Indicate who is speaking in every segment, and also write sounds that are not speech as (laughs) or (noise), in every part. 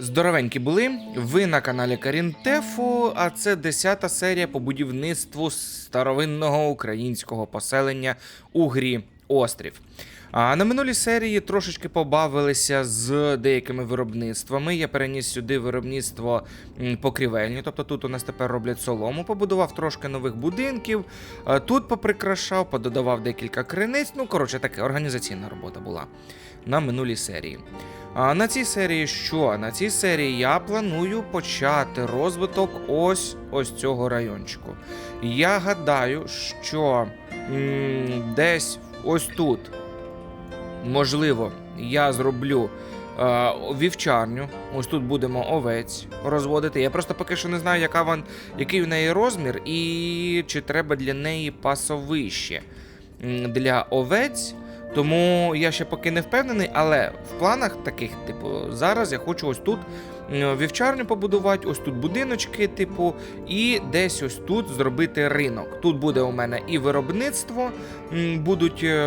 Speaker 1: Здоровенькі були. Ви на каналі Карінтефу, а це 10 серія по будівництву старовинного українського поселення у грі Острів. А на минулій серії трошечки побавилися з деякими виробництвами. Я переніс сюди виробництво покрівельні, тобто тут у нас тепер роблять солому, побудував трошки нових будинків, тут поприкрашав, пододавав декілька криниць. Ну, коротше, таке організаційна робота була на минулій серії. А на цій серії що? На цій серії я планую почати розвиток ось ось цього райончику. Я гадаю, що м, десь ось тут, можливо, я зроблю е, вівчарню. Ось тут будемо овець розводити. Я просто поки що не знаю, яка вон, який в неї розмір, і чи треба для неї пасовище для овець. Тому я ще поки не впевнений, але в планах таких, типу, зараз я хочу ось тут вівчарню побудувати, ось тут будиночки, типу, і десь ось тут зробити ринок. Тут буде у мене і виробництво, будуть е,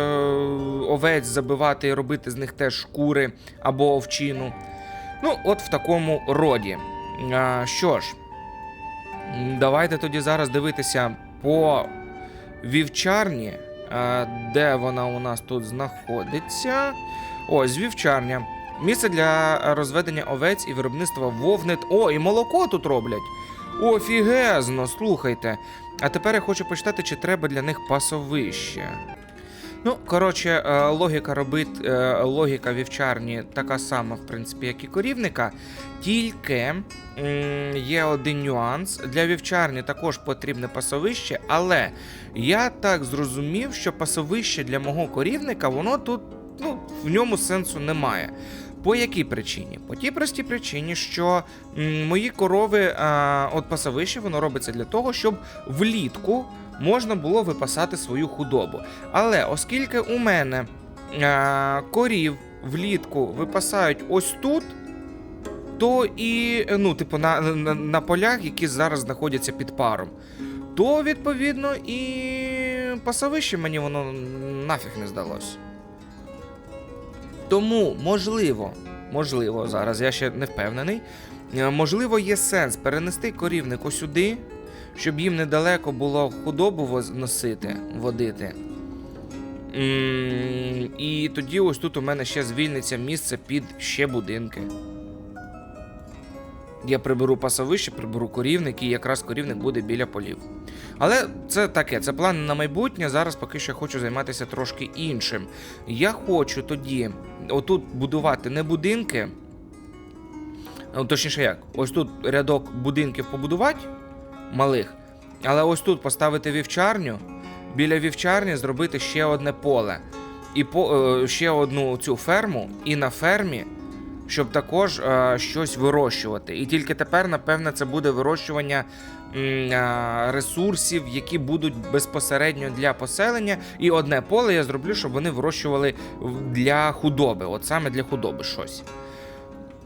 Speaker 1: овець забивати і робити з них теж шкури або овчину. Ну, от в такому роді. Що ж, давайте тоді зараз дивитися по вівчарні. Де вона у нас тут знаходиться? Ось вівчарня. Місце для розведення овець і виробництва вовнет. О, і молоко тут роблять. Офігезно, слухайте. А тепер я хочу почитати, чи треба для них пасовище. Ну, коротше, е, логіка робит, е, логіка вівчарні така сама, в принципі, як і корівника. Тільки є один нюанс. Для вівчарні також потрібне пасовище, але я так зрозумів, що пасовище для мого корівника, воно тут, ну, в ньому сенсу немає. По якій причині? По тій простій причині, що мої корови, а, от пасовище, воно робиться для того, щоб влітку можна було випасати свою худобу. Але оскільки у мене а, корів влітку випасають ось тут, то і, ну, типу, на, на, на полях, які зараз знаходяться під паром, то відповідно і пасовище мені воно нафіг не здалось. Тому, можливо, можливо, зараз я ще не впевнений. е, Можливо, є сенс перенести корівник сюди, щоб їм недалеко було худобу носити, водити. І тоді ось тут у мене ще звільниться місце під ще будинки. Я приберу пасовище, приберу корівник, і якраз корівник буде біля полів. Але це таке, це плани на майбутнє. Зараз поки що хочу займатися трошки іншим. Я хочу тоді отут будувати не будинки. ну, Точніше як, ось тут рядок будинків побудувати малих, але ось тут поставити вівчарню, біля вівчарні зробити ще одне поле. І по, е, ще одну цю ферму, і на фермі щоб також е, щось вирощувати. І тільки тепер, напевне, це буде вирощування е, ресурсів, які будуть безпосередньо для поселення. І одне поле я зроблю, щоб вони вирощували для худоби, от саме для худоби щось.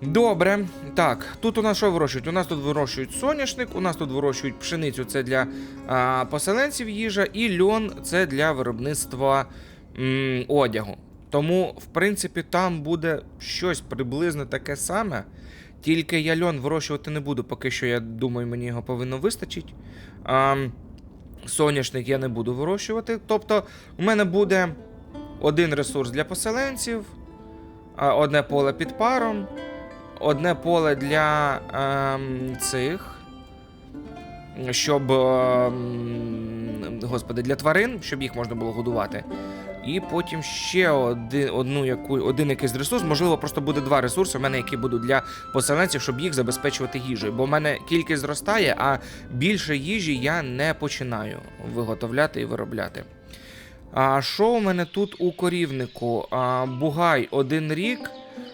Speaker 1: Добре, так, тут у нас що вирощують? У нас тут вирощують соняшник, у нас тут вирощують пшеницю, це для а, поселенців їжа, і льон це для виробництва м, одягу. Тому, в принципі, там буде щось приблизно таке саме. Тільки я льон вирощувати не буду, поки що я думаю, мені його повинно вистачить. А, соняшник я не буду вирощувати. Тобто, у мене буде один ресурс для поселенців, одне поле під паром, одне поле для ем, цих. Щоб. ем, господи, для тварин, щоб їх можна було годувати. І потім ще один, одну, яку, один якийсь ресурс. Можливо, просто буде два ресурси, у мене, які будуть для поселенців, щоб їх забезпечувати їжею. Бо в мене кількість зростає, а більше їжі я не починаю виготовляти і виробляти. А що у мене тут у корівнику? А, бугай один рік,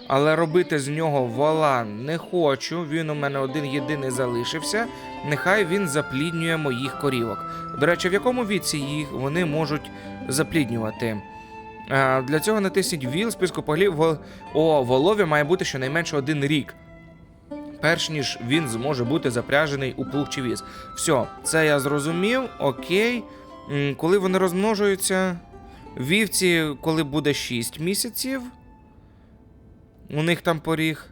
Speaker 1: але робити з нього вала не хочу. Він у мене один єдиний залишився. Нехай він запліднює моїх корівок. До речі, в якому віці їх вони можуть запліднювати? Для цього натисніть віл списку поглів. О, волові має бути щонайменше один рік. Перш ніж він зможе бути запряжений у плуг чи віз. Все, це я зрозумів. Окей. Коли вони розмножуються, вівці, коли буде 6 місяців, у них там поріг.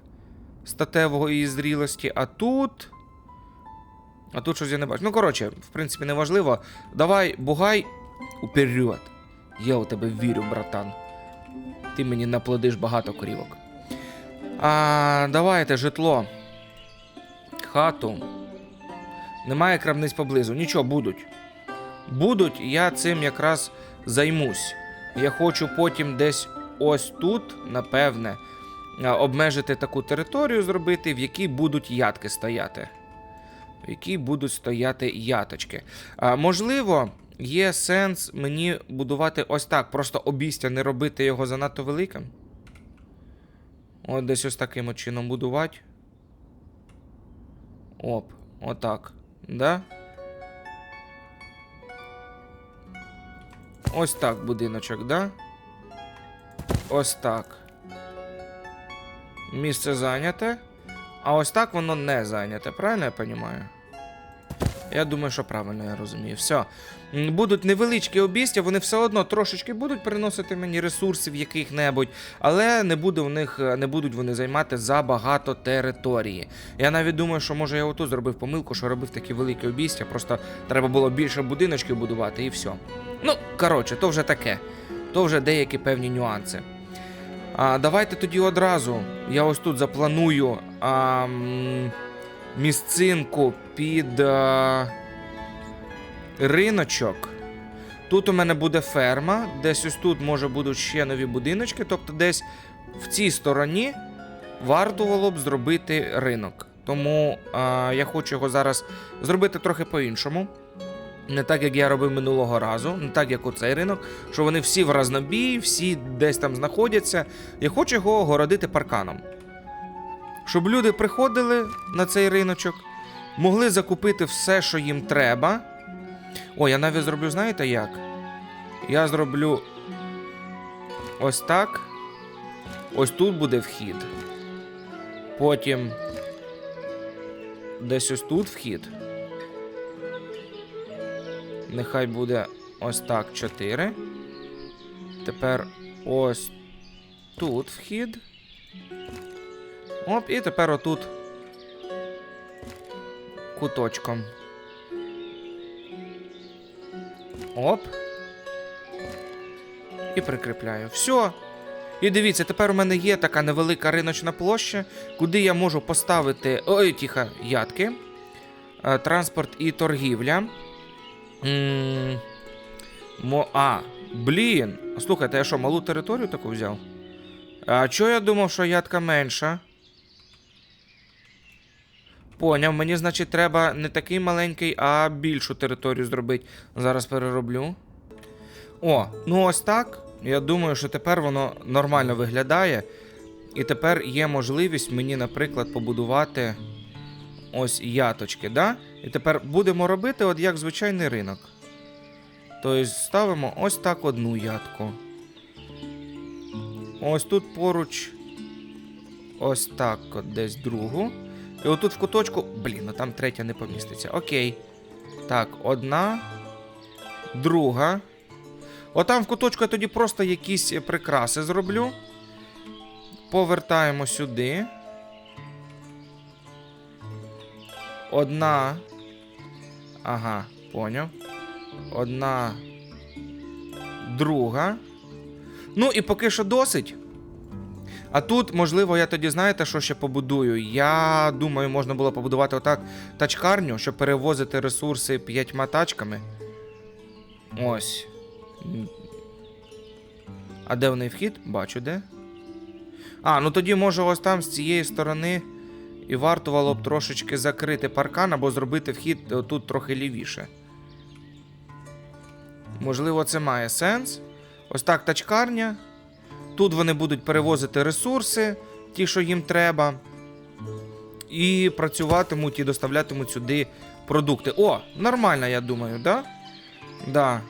Speaker 1: статевої зрілості, а тут. А тут щось я не бачу. Ну, коротше, в принципі, неважливо. Давай, бугай уперед. Я у тебе вірю, братан. Ти мені наплодиш багато корівок. А, давайте житло. Хату. Немає крамниць поблизу. Нічого, будуть. Будуть, я цим якраз займусь. Я хочу потім десь ось тут, напевне, обмежити таку територію зробити, в якій будуть ядки стояти. В якій будуть стояти яточки. А, можливо, є сенс мені будувати ось так, просто обістя, не робити його занадто великим. От десь ось таким чином будувати. Оп, отак. Да? Ось так будиночок, да? Ось так. Місце зайняте. А ось так воно не зайняте, правильно я розумію? Я думаю, що правильно я розумію. Все. Будуть невеличкі обістя, вони все одно трошечки будуть приносити мені ресурсів яких-небудь, але не буде у них, не будуть вони займати забагато території. Я навіть думаю, що може я отут зробив помилку, що робив такі великі обістя, просто треба було більше будиночків будувати і все. Ну, коротше, то вже таке. То вже деякі певні нюанси. А, давайте тоді одразу. Я ось тут запланую а, місцинку під а, риночок. Тут у мене буде ферма, десь ось тут може будуть ще нові будиночки, тобто десь в цій стороні варто було б зробити ринок. Тому а, я хочу його зараз зробити трохи по-іншому. Не так, як я робив минулого разу, не так, як оцей ринок, що вони всі в разнобій, всі десь там знаходяться. Я хочу його огородити парканом. Щоб люди приходили на цей риночок, могли закупити все, що їм треба. О, я навіть зроблю, знаєте як? Я зроблю ось так. Ось тут буде вхід. Потім десь ось тут вхід. Нехай буде ось так 4. Тепер ось тут вхід. Оп, і тепер отут куточком. Оп. І прикріпляю. Все. І дивіться, тепер у мене є така невелика риночна площа, куди я можу поставити. Ой, тихо, ядки. Е, Транспорт і торгівля. Мо... А, блін. Слухайте, я що, малу територію таку взяв? А чого я думав, що ядка менша? Поняв, мені, значить, треба не такий маленький, а більшу територію зробити. Зараз перероблю. О, ну ось так. Я думаю, що тепер воно нормально виглядає. І тепер є можливість мені, наприклад, побудувати ось яточки, да? І тепер будемо робити, от як звичайний ринок. Тобто ставимо ось так одну ятку. Ось тут поруч. Ось так, от десь другу. І отут в куточку. Блін, ну там третя не поміститься. Окей. Так, одна. Друга. Отам в куточку я тоді просто якісь прикраси зроблю. Повертаємо сюди. Одна. Ага, поняв. Одна. Друга. Ну і поки що досить. А тут, можливо, я тоді знаєте, що ще побудую. Я думаю, можна було побудувати отак тачкарню, щоб перевозити ресурси п'ятьма тачками. Ось. А де в неї вхід? Бачу, де. А, ну тоді, може, ось там з цієї сторони і вартувало б трошечки закрити паркан або зробити вхід тут трохи лівіше. Можливо, це має сенс. Ось так тачкарня. Тут вони будуть перевозити ресурси, ті, що їм треба. І працюватимуть і доставлятимуть сюди продукти. О, нормально, я думаю, да? Да.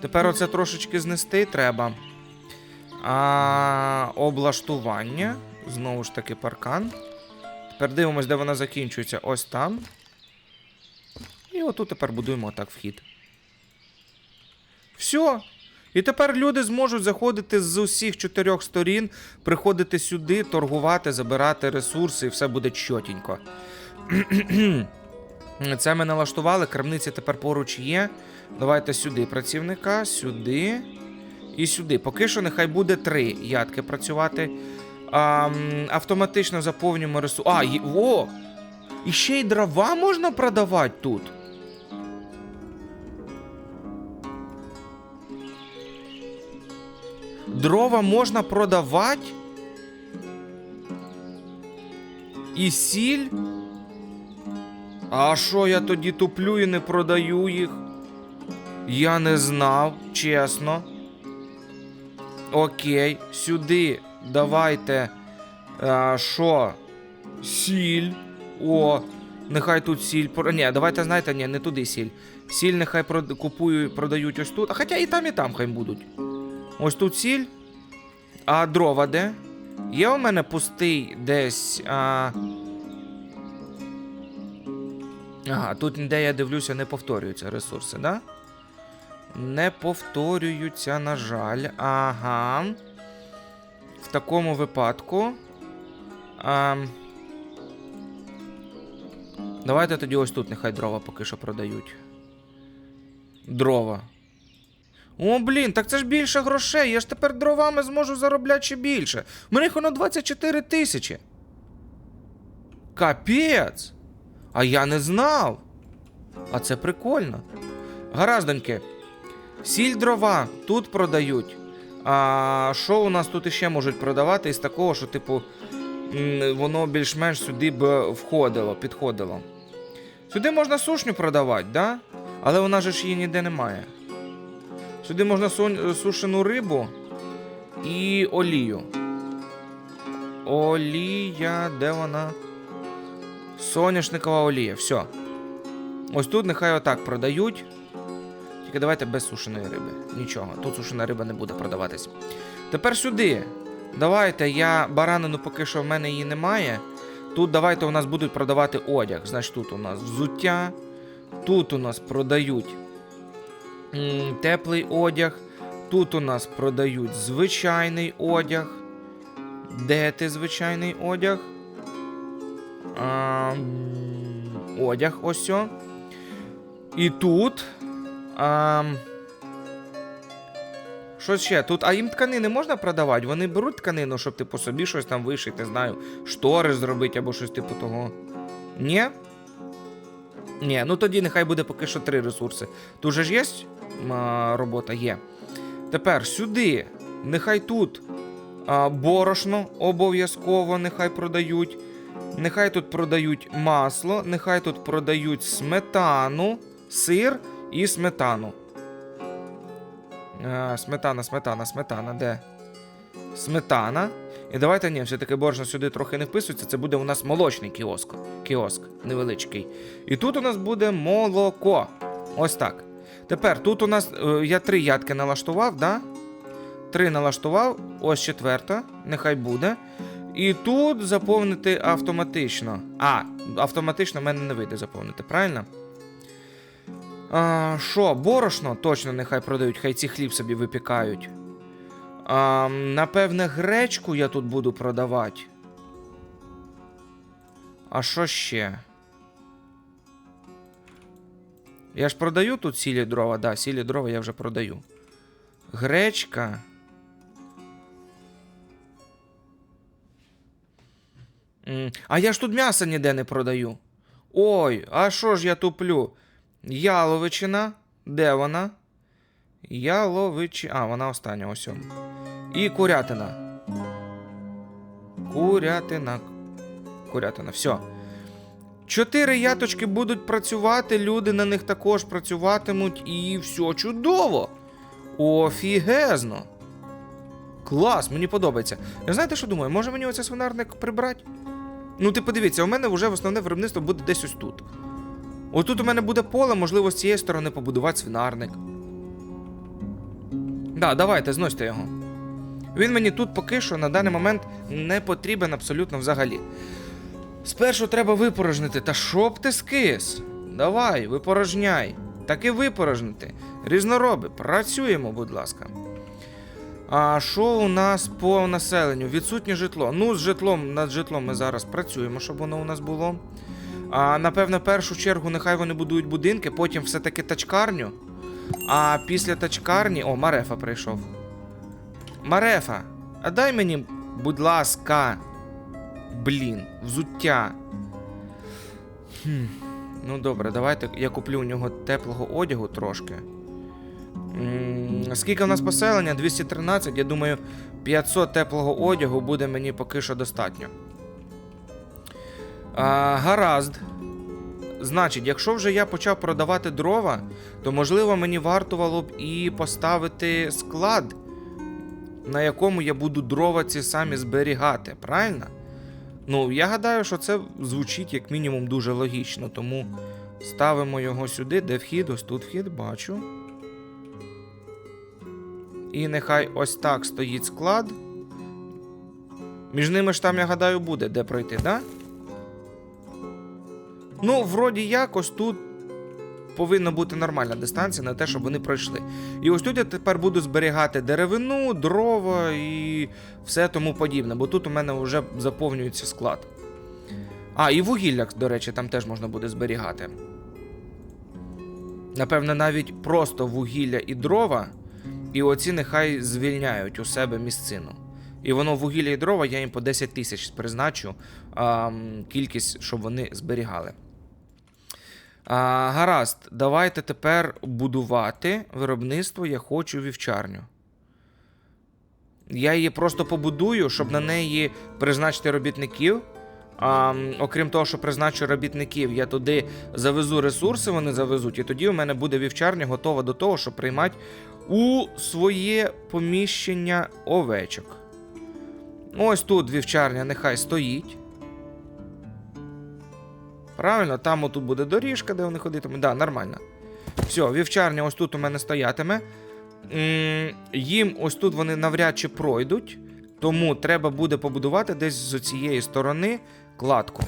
Speaker 1: Тепер оце трошечки знести треба. А, облаштування. Знову ж таки, паркан. Тепер дивимось, де вона закінчується. Ось там. І отут тепер будуємо отак вхід. Все. І тепер люди зможуть заходити з усіх чотирьох сторін, приходити сюди, торгувати, забирати ресурси, і все буде чотенько. (clears throat) Це ми налаштували, крамниці тепер поруч є. Давайте сюди працівника, сюди і сюди. Поки що нехай буде три ядки працювати. А, автоматично заповнюємо ресурси. А, є... о! І ще й дрова можна продавати тут. Дрова можна продавати. І сіль. А що я тоді туплю і не продаю їх? Я не знав, чесно. Окей, сюди давайте. А, Що? Сіль. О, нехай тут сіль. Ні, давайте, знаєте, ні, не туди сіль. Сіль нехай прод... купують, продають ось тут. А хоча і там, і там хай будуть. Ось тут сіль. А дрова де? Є у мене пустий десь. А... Ага, тут, де я дивлюся, не повторюються ресурси, да? Не повторюються, на жаль. Ага. В такому випадку. А... Давайте тоді ось тут нехай дрова поки що продають. Дрова. О, блін, так це ж більше грошей. Я ж тепер дровами зможу заробляти ще більше. У мене їх воно 24 тисячі. Капець! А я не знав. А це прикольно. Гараздоньки. Сіль дрова тут продають. А що у нас тут іще можуть продавати із такого, що, типу, воно більш-менш сюди б входило, підходило. Сюди можна сушню продавати, да? Але вона ж її ніде немає. Сюди можна сушену рибу і олію. Олія, де вона? Соняшникова олія, все. Ось тут нехай отак продають. Тільки давайте без сушеної риби. Нічого, тут сушена риба не буде продаватись. Тепер сюди. Давайте я баранину поки що в мене її немає. Тут давайте у нас будуть продавати одяг. Значить, тут у нас взуття. Тут у нас продають теплий одяг. Тут у нас продають звичайний одяг. Де ти звичайний одяг? А, одяг ось. І тут. А, що ще? Тут, а їм тканини можна продавати? Вони беруть тканину, щоб типу собі щось там вишити, знаю, штори зробити або щось типу того. Ні? Ні, ну тоді нехай буде поки що три ресурси. Тут же ж є а, робота? Є. Тепер сюди. Нехай тут а, борошно обов'язково нехай продають. Нехай тут продають масло, нехай тут продають сметану, сир і сметану. А, сметана, сметана, сметана, де? Сметана. І давайте ні, все-таки борошно сюди трохи не вписується. Це буде у нас молочний кіоск. Кіоск невеличкий. І тут у нас буде молоко. Ось так. Тепер тут у нас. е, я три ядки налаштував, да? Три налаштував, ось четверта, нехай буде. І тут заповнити автоматично. А, автоматично в мене не вийде заповнити, правильно? А, Що, борошно точно нехай продають, хай ці хліб собі випікають. А, напевне, гречку я тут буду продавати. А що ще? Я ж продаю тут сілі дрова, да, сілі дрова я вже продаю. Гречка. А я ж тут м'ясо ніде не продаю. Ой, а що ж я туплю? Яловичина. Де вона? Яловичина. А, вона остання, ось. І курятина. Курятина. Курятина, все. Чотири яточки будуть працювати, люди на них також працюватимуть, і все чудово. Офігезно. Клас, мені подобається. Знаєте, що думаю? Може мені оце свинарник прибрати? Ну, ти подивіться, у мене вже основне виробництво буде десь ось тут. Отут у мене буде поле, можливо, з цієї сторони побудувати свинарник. Да, давайте, зносьте його. Він мені тут поки що на даний момент не потрібен абсолютно взагалі. Спершу треба випорожнити. Та щоб ти скис? Давай, випорожняй. так і випорожнити. Різнороби, працюємо, будь ласка. А що у нас по населенню? Відсутнє житло. Ну, з житлом, над житлом ми зараз працюємо, щоб воно у нас було. А, напевно, першу чергу, нехай вони будують будинки, потім все-таки тачкарню. А після тачкарні. О, Марефа прийшов. Марефа, а дай мені, будь ласка. Блін, взуття. Хм. Ну добре, давайте я куплю у нього теплого одягу трошки. Скільки в нас поселення? 213. Я думаю, 500 теплого одягу буде мені поки що достатньо. А, гаразд. Значить, якщо вже я почав продавати дрова, то можливо мені вартувало б і поставити склад, на якому я буду дрова ці самі зберігати, правильно? Ну, я гадаю, що це звучить як мінімум дуже логічно, тому ставимо його сюди, де вхід, ось тут вхід, бачу. І нехай ось так стоїть склад. Між ними ж там, я гадаю, буде де пройти, да? Ну, вроді якось тут повинна бути нормальна дистанція на те, щоб вони пройшли. І ось тут я тепер буду зберігати деревину, дрова і все тому подібне, бо тут у мене вже заповнюється склад. А, і вугілля, до речі, там теж можна буде зберігати. Напевне, навіть просто вугілля і дрова, і оці нехай звільняють у себе місцину. І воно вугілля і дрова я їм по 10 тисяч призначу а, кількість, щоб вони зберігали. А, гаразд, давайте тепер будувати виробництво. Я хочу вівчарню. Я її просто побудую, щоб на неї призначити робітників. А, окрім того, що призначу робітників, я туди завезу ресурси, вони завезуть, і тоді у мене буде вівчарня готова до того, щоб приймати у своє поміщення овечок. Ось тут вівчарня нехай стоїть. Правильно, там отут буде доріжка, де вони ходитимуть. Да, нормально. Все, вівчарня ось тут у мене стоятиме. Їм ось тут вони навряд чи пройдуть. Тому треба буде побудувати десь з цієї сторони кладку.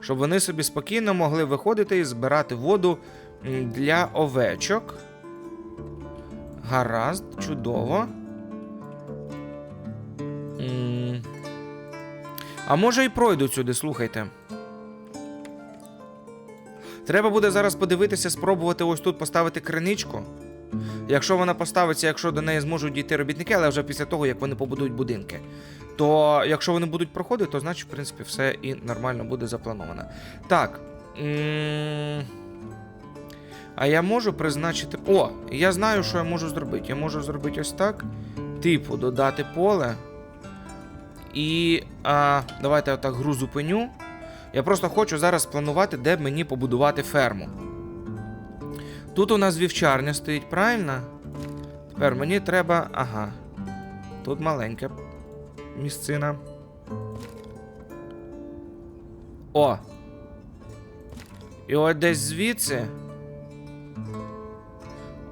Speaker 1: Щоб вони собі спокійно могли виходити і збирати воду для овечок. Гаразд, чудово. А може і пройдуть сюди, слухайте. Треба буде зараз подивитися, спробувати ось тут поставити криничку. Якщо вона поставиться, якщо до неї зможуть дійти робітники, але вже після того, як вони побудують будинки. То якщо вони будуть проходити, то значить, в принципі, все і нормально буде заплановано. Так. А я можу призначити. О, я знаю, що я можу зробити. Я можу зробити ось так. Типу, додати поле. І. А, давайте я так гру зупиню. Я просто хочу зараз планувати, де б мені побудувати ферму. Тут у нас вівчарня стоїть, правильно? Тепер мені треба. Ага. Тут маленька місцина. О! І от десь звідси.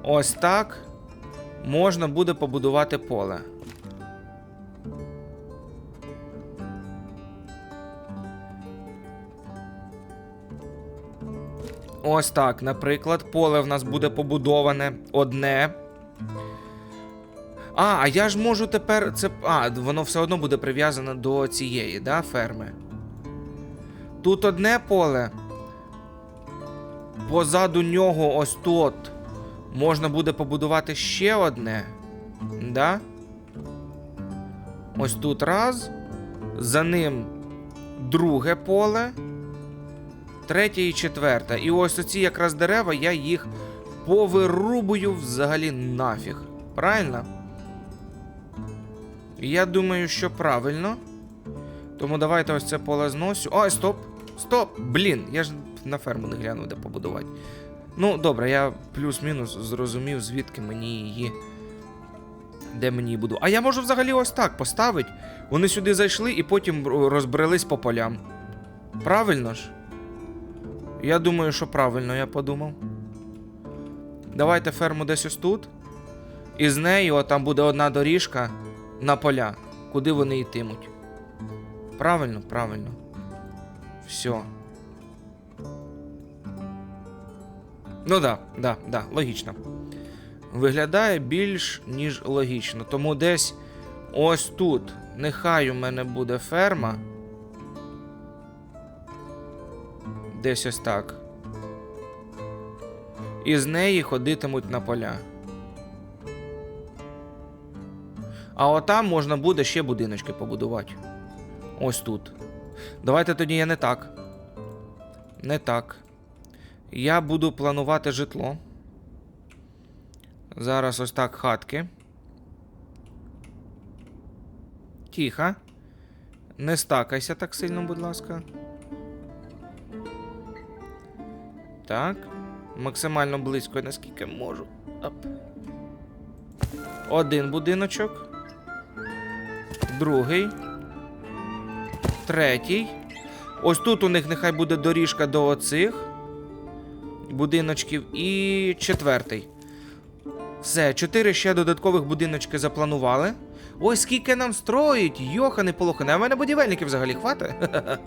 Speaker 1: Ось так. Можна буде побудувати поле. Ось так, наприклад, поле в нас буде побудоване одне. А, а я ж можу тепер це. А, воно все одно буде прив'язане до цієї, да, ферми. Тут одне поле. Позаду нього ось тут. Можна буде побудувати ще одне. Да? Ось тут раз. За ним друге поле. Третє і четверте. І ось оці якраз дерева, я їх повирубую взагалі нафіг. Правильно? Я думаю, що правильно. Тому давайте ось це поле зносю. Ой, стоп! Стоп! Блін, я ж на ферму не глянув, де побудувати. Ну, добре, я плюс-мінус зрозумів, звідки мені її. Де мені її буду. А я можу взагалі ось так поставити. Вони сюди зайшли і потім розбрелись по полям. Правильно ж? Я думаю, що правильно я подумав. Давайте ферму десь ось тут. І з нею там буде одна доріжка на поля, куди вони йтимуть. Правильно, правильно. Все. Ну да, да, да, логічно. Виглядає більш ніж логічно. Тому десь ось тут. Нехай у мене буде ферма. Десь ось так. І з неї ходитимуть на поля. А отам можна буде ще будиночки побудувати. Ось тут. Давайте тоді я не так. Не так. Я буду планувати житло. Зараз ось так хатки. Тихо. Не стакайся так сильно, будь ласка. Так. Максимально близько, наскільки можу. Оп. Один будиночок. Другий. Третій. Ось тут у них нехай буде доріжка до оцих будиночків. І четвертий. Все, чотири ще додаткових будиночки запланували. Ой, скільки нам строїть, йохани полохани. А в мене будівельників взагалі хватить?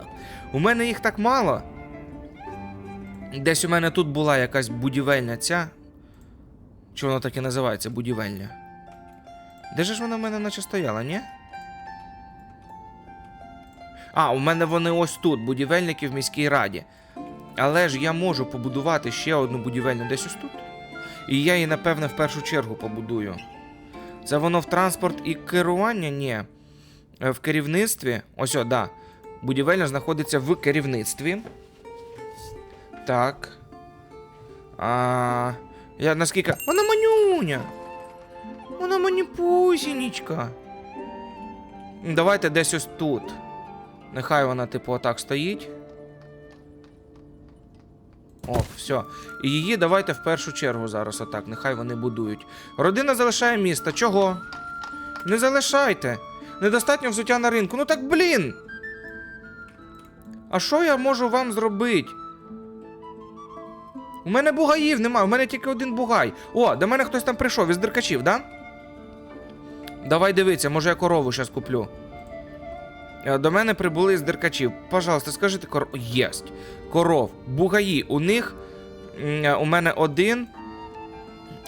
Speaker 1: (laughs) У мене їх так мало. Десь у мене тут була якась будівельня ця. Чи воно так і називається будівельня? Де ж вона в мене наче стояла, ні? А, у мене вони ось тут, будівельники в міській раді. Але ж я можу побудувати ще одну будівельню десь ось тут. І я її, напевне, в першу чергу побудую. Це воно в транспорт і керування? Ні. Е, В керівництві. Ось, о, да. Будівельня знаходиться в керівництві. Так. А, я наскільки. Вона манюня! Вона маніпусінічка. Давайте десь ось тут. Нехай вона, типу, отак стоїть. О, все. І її давайте в першу чергу зараз отак. Нехай вони будують. Родина залишає місто. Чого? Не залишайте. Недостатньо взуття на ринку. Ну так блін. А що я можу вам зробити? У мене бугаїв немає, у мене тільки один бугай. О, до мене хтось там прийшов із деркачів, да? Давай дивитися, може я корову зараз куплю. Е, До мене прибули з деркачів. Пожалуйста, скажіть коров. Єсть. Коров. Бугаї. У них. е, У мене один.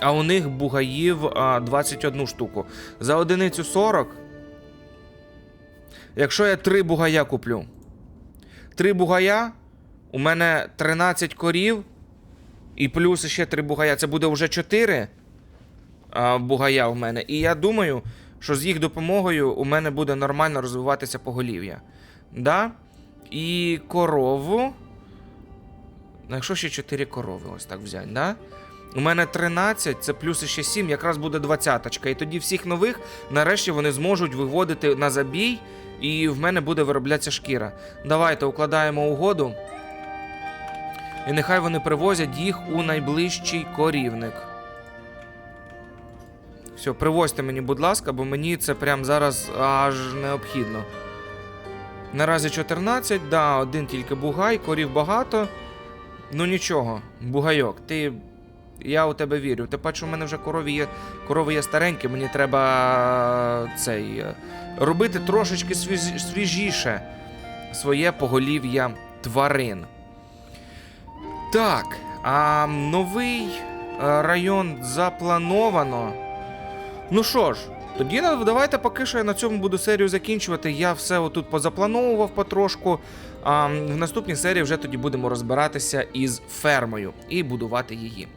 Speaker 1: А у них бугаїв 21 штуку. За одиницю 40. Якщо я три бугая куплю. Три бугая. У мене 13 корів. І плюс ще три бугая. Це буде вже 4 а, бугая у мене. І я думаю, що з їх допомогою у мене буде нормально розвиватися поголів'я. Да? І корову. Ну, якщо ще 4 корови, ось так взяти, да? У мене 13, це плюс ще 7, якраз буде 20. І тоді всіх нових, нарешті, вони зможуть виводити на забій, і в мене буде вироблятися шкіра. Давайте укладаємо угоду. І нехай вони привозять їх у найближчий корівник. Все, привозьте мені, будь ласка, бо мені це прямо зараз аж необхідно. Наразі 14, да, один тільки бугай, корів багато. Ну нічого, бугайок, ти. Я у тебе вірю. Ти бачиш, у мене вже корови є, корови є старенькі, мені треба цей. е, робити трошечки свіж- свіжіше своє поголів'я тварин. Так, а новий е, район заплановано. Ну що ж, тоді давайте поки що я на цьому буду серію закінчувати. Я все отут позаплановував потрошку. А в наступній серії вже тоді будемо розбиратися із фермою і будувати її.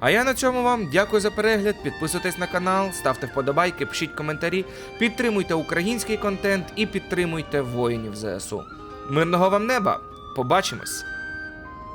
Speaker 1: А я на цьому вам дякую за перегляд. Підписуйтесь на канал, ставте вподобайки, пишіть коментарі, підтримуйте український контент і підтримуйте воїнів ЗСУ. Мирного вам неба! Побачимось!